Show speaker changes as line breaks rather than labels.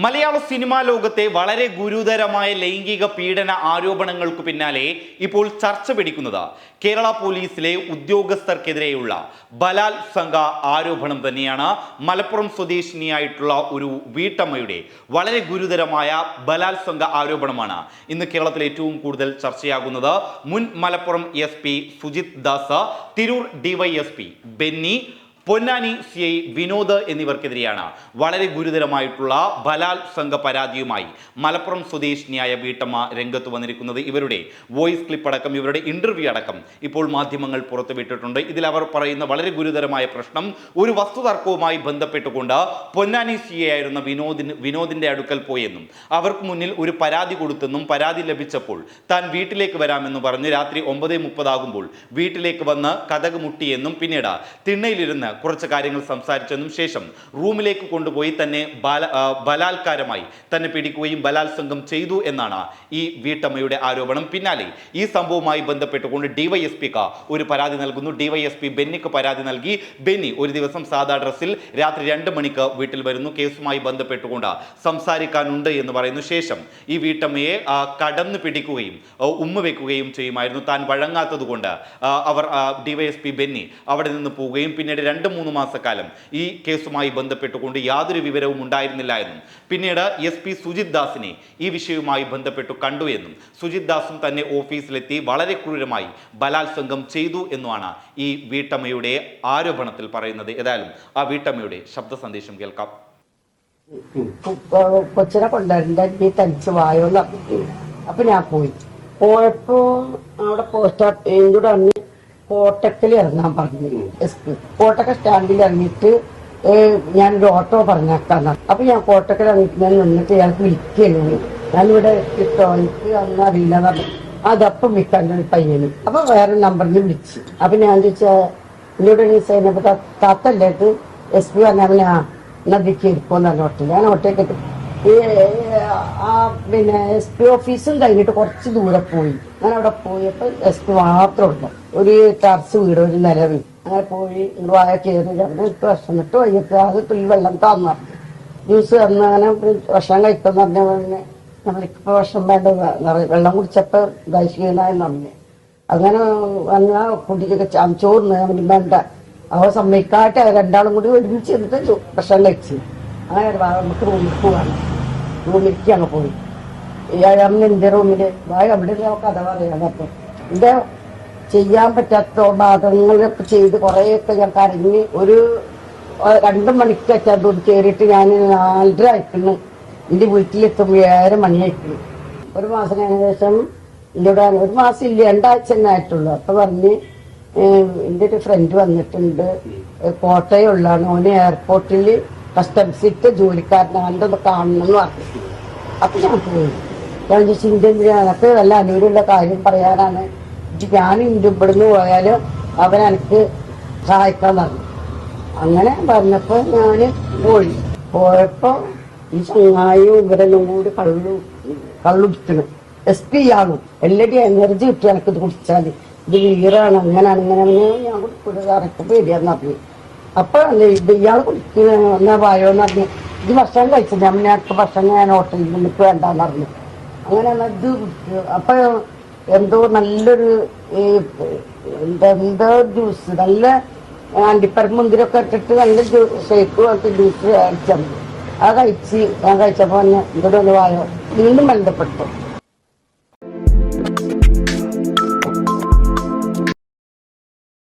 മലയാള cinema ലോകത്തെ വളരെ ഗുരുതരമായ ലൈംഗിക പീഡന ആരോപണങ്ങൾക്ക് പിന്നാലെ ഇപ്പോൾ ചർച്ച പിടിക്കുന്നത് കേരള പോലീസിലെ ഉദ്യോഗസ്ഥർക്കെതിരെയുള്ള ബലാത്സംഗ ആരോപണം തന്നെയാണ് മലപ്പുറം സ്വദേശിനിയായിട്ടുള്ള ഒരു വീട്ടമ്മയുടെ വളരെ ഗുരുതരമായ ബലാത്സംഗ ആരോപണമാണ് ഇന്ന് കേരളത്തിൽ ഏറ്റവും കൂടുതൽ ചർച്ചയാകുന്നത് മുൻ Malappuram S Sujith Das Tirur DYSP Benny Ponnani C I Vinod എന്നിവർക്കെതിരെയാണ് വളരെ ഗുരുതരമായിട്ടുള്ള ബലാത്സംഗ പരാതിയുമായി മലപ്പുറം സ്വദേശിനിയായ വീട്ടമ്മ രംഗത്ത് വന്നിരിക്കുന്നത് ഇവരുടെ വോയിസ് ക്ലിപ്പ് അടക്കം ഇവരുടെ ഇന്റർവ്യൂ അടക്കം ഇപ്പോൾ മാധ്യമങ്ങൾ പുറത്തുവിട്ടിട്ടുണ്ട് ഇതിൽ അവർ പറയുന്ന വളരെ ഗുരുതരമായ പ്രശ്നം ഒരു വസ്തുതർക്കവുമായി ബന്ധപ്പെട്ടുകൊണ്ട് പൊന്നാനി സി ഐ ആയിരുന്ന വിനോദിന് വിനോദിന്റെ അടുക്കൽ പോയെന്നും അവർക്ക് മുന്നിൽ ഒരു പരാതി കൊടുത്തെന്നും പരാതി ലഭിച്ചപ്പോൾ താൻ വീട്ടിലേക്ക് വരാമെന്ന് പറഞ്ഞ് രാത്രി ഒമ്പത് മുപ്പതാകുമ്പോൾ വീട്ടിലേക്ക് വന്ന് കഥക് മുട്ടിയെന്നും പിന്നീട് തിണ്ണയിലിരുന്ന് കുറച്ച് കാര്യങ്ങൾ സംസാരിച്ചതിനും ശേഷം റൂമിലേക്ക് കൊണ്ടുപോയി തന്നെ ബാല ബലാത്കാരമായി തന്നെ പിടിക്കുകയും ബലാത്സംഗം ചെയ്തു എന്നാണ് ഈ വീട്ടമ്മയുടെ ആരോപണം. പിന്നാലെ ഈ സംഭവവുമായി ബന്ധപ്പെട്ടുകൊണ്ട് ഡിവൈഎസ്പിക്ക് ഒരു പരാതി നൽകുന്നു. ഡിവൈഎസ്പി ബെന്നിക്ക് പരാതി നൽകി. ബെന്നി ഒരു ദിവസം സാധാ ഡ്രസ്സിൽ രാത്രി രണ്ട് മണിക്ക് വീട്ടിൽ വരുന്നു. കേസുമായി ബന്ധപ്പെട്ടുകൊണ്ട് സംസാരിക്കാനുണ്ട് എന്ന് പറയുന്നു ശേഷം ഈ വീട്ടമ്മയെ കടന്നു പിടിക്കുകയും ഉമ്മ വെക്കുകയും ചെയ്യുമായിരുന്നു. താൻ വഴങ്ങാത്തത് കൊണ്ട് അവർ ഡിവൈഎസ്പി ബെന്നി അവിടെ നിന്ന് പോവുകയും പിന്നീട് രണ്ട് മൂന്ന് മാസക്കാലം ഈ കേസുമായി ബന്ധപ്പെട്ടുകൊണ്ട് യാതൊരു വിവരവും ഉണ്ടായിരുന്നില്ല എന്നും. പിന്നീട് എസ് പി സുജിത് ദാസിനെ ഈ വിഷയവുമായി ബന്ധപ്പെട്ടു കണ്ടു എന്നും. സുജിത് ദാസും തന്നെ ഓഫീസിലെത്തി വളരെ ക്രൂരമായി ബലാത്സംഗം ചെയ്തു എന്നുമാണ് ഈ വീട്ടമ്മയുടെ ആരോപണത്തിൽ പറയുന്നത്. ഏതായാലും ആ വീട്ടമ്മയുടെ ശബ്ദ സന്ദേശം കേൾക്കാം.
കൊച്ചിനെ കൊണ്ടുവരണ്ട അപ്പൊ ഞാൻ പോയി. പോയപ്പോ അവിടെ പോസ്റ്റ് പറഞ്ഞ് കോട്ടക്കൽ ഇറങ്ങാൻ പറഞ്ഞു. S P. കോട്ടക്കൽ സ്റ്റാൻഡിൽ ഇറങ്ങിയിട്ട് ഞാൻ ഒരു ഓട്ടോ പറഞ്ഞാക്കാന്ന അപ്പൊ ഞാൻ കോട്ടക്കൽ ഇറങ്ങിയിട്ട് ഞാൻ നിന്നിട്ട് ഇയാൾക്ക് വിളിക്കുന്നു ഞാനിവിടെ കിട്ടോ എനിക്ക് അന്ന് അറിയില്ല എന്ന് അതപ്പം വിൽക്കാൻ ഒരു പയ്യന്. അപ്പൊ വേറെ നമ്പറിൽ വിളിച്ചു. അപ്പൊ ഞാൻ ചോദിച്ചാ എന്നോട് സൈനപ്പ താത്തല്ലേക്ക് എസ് പി പറഞ്ഞാൽ നദിക്ക് ഇരിക്കുമെന്ന് പറഞ്ഞു ഓട്ടോ ഞാൻ ഓട്ടോ എത്തി. ഈ ആ പിന്നെ എസ് പി ഓഫീസും കഴിഞ്ഞിട്ട് കുറച്ച് ദൂരെ പോയി. ഞാൻ അവിടെ പോയപ്പോ എസ് പി മാത്രം ഉണ്ട് ഒരു ടർച്ച് വീട് ഒരു നിലവിൽ. അങ്ങനെ പോയി വായ കയറി. അവിടെ ഇട്ട് വിഷമിട്ട് വൈകിട്ട് അത് തുള്ളി വെള്ളം തന്നു. ജ്യൂസ് തന്നു അങ്ങനെ ഭക്ഷണം കഴിക്കുന്ന പറഞ്ഞ. പറഞ്ഞ് നമ്മളിപ്പോ ഭക്ഷണം വേണ്ട വെള്ളം കുടിച്ചപ്പോ ദൈശീകനായി നന്ദി അങ്ങനെ വന്ന കുട്ടിക്കൊക്കെ ചോറിന് അവന് വേണ്ട. അവ സമ്മതിക്കാട്ടെ രണ്ടാളും കൂടി ഒരുമിച്ച് ഇരുന്നിട്ട് ഭക്ഷണം കഴിച്ചു. അങ്ങനെ നമുക്ക് റൂമിൽ പോവാണ്. റൂമിലേക്ക് അങ്ങ് പോയി അന്ന് എന്റെ റൂമിൽ വായ അവിടെ ഇരുന്ന് കഥ പറയാൻ അപ്പൊ എന്റെ ചെയ്യാൻ പറ്റാത്ത ഭാഗങ്ങളൊക്കെ ചെയ്ത് കുറേയൊക്കെ ഞാൻ കരഞ്ഞ് ഒരു രണ്ടു മണിക്ക് അച്ചാത്തോട് കയറിയിട്ട് ഞാൻ നാലര അയക്കുന്നു എന്റെ വീട്ടിലെത്തുമ്പോൾ ഏഴര മണിയായിക്കുന്നു ഒരു മാസം ഏകദേശം ഇവിടെ ഒരു മാസം ഇല്ല രണ്ടാഴ്ച തന്നെ ആയിട്ടുള്ളൂ. അപ്പൊ പറഞ്ഞ് എന്റെ ഒരു ഫ്രണ്ട് വന്നിട്ടുണ്ട്. കോട്ടയമുള്ളതാണ്. ഓന് എയർപോർട്ടിൽ കസ്റ്റംസിട്ട് ജോലിക്കാരനെ കണ്ടത് കാണണം എന്ന് പറഞ്ഞു അപ്പൊ ഞാൻ പോയി. ഞാൻ ചോദിച്ചു ഇന്ത്യൻ എനക്ക് നല്ല അനുകൂലമുള്ള കാര്യം പറയാനാണ്. ഞാൻ ഇന്ത്യ ഇവിടുന്ന് പോയാലും അവൻ എനിക്ക് സഹായിക്കാൻ പറഞ്ഞു. അങ്ങനെ പറഞ്ഞപ്പോ ഞാൻ പോയി. പോയപ്പോ ഈ ചങ്ങായും ഇവരെല്ലാം കൂടി കള്ളു കള്ളുടിക്കണം എസ് പി ആകും. എല്ലാവരും എനർജി കിട്ടും എനിക്കിത് കുടിച്ചാൽ ഇത് വീറാണ് അങ്ങനെയാണ് ഇങ്ങനെ ഞാൻ കുടിക്കൂല. കറക്റ്റ് പേടിയാന്ന് പറഞ്ഞു. അപ്പൊ ഇയാൾ കുടിക്കുന്ന എന്നാ വായോന്ന് പറഞ്ഞു ഇത് ഭക്ഷണം കഴിച്ചു ഞാൻ അടുത്ത ഭക്ഷണം ഞാൻ ഹോട്ടലിൽ നിന്നിട്ട് വേണ്ടാന്ന് പറഞ്ഞു. അങ്ങനെ ഇത് അപ്പൊ എന്തോ നല്ലൊരു എന്തോ ജ്യൂസ് നല്ല അണ്ടിപ്പരം മുന്തിരൊക്കെ ഇട്ടിട്ട് നല്ല ഷേക്ക് പോലത്തെ ജ്യൂസ് അടിച്ചു അത് കഴിച്ച് ഞാൻ കഴിച്ചപ്പോ പറഞ്ഞ എന്തോ വായോ വീണ്ടും ബന്ധപ്പെട്ടു.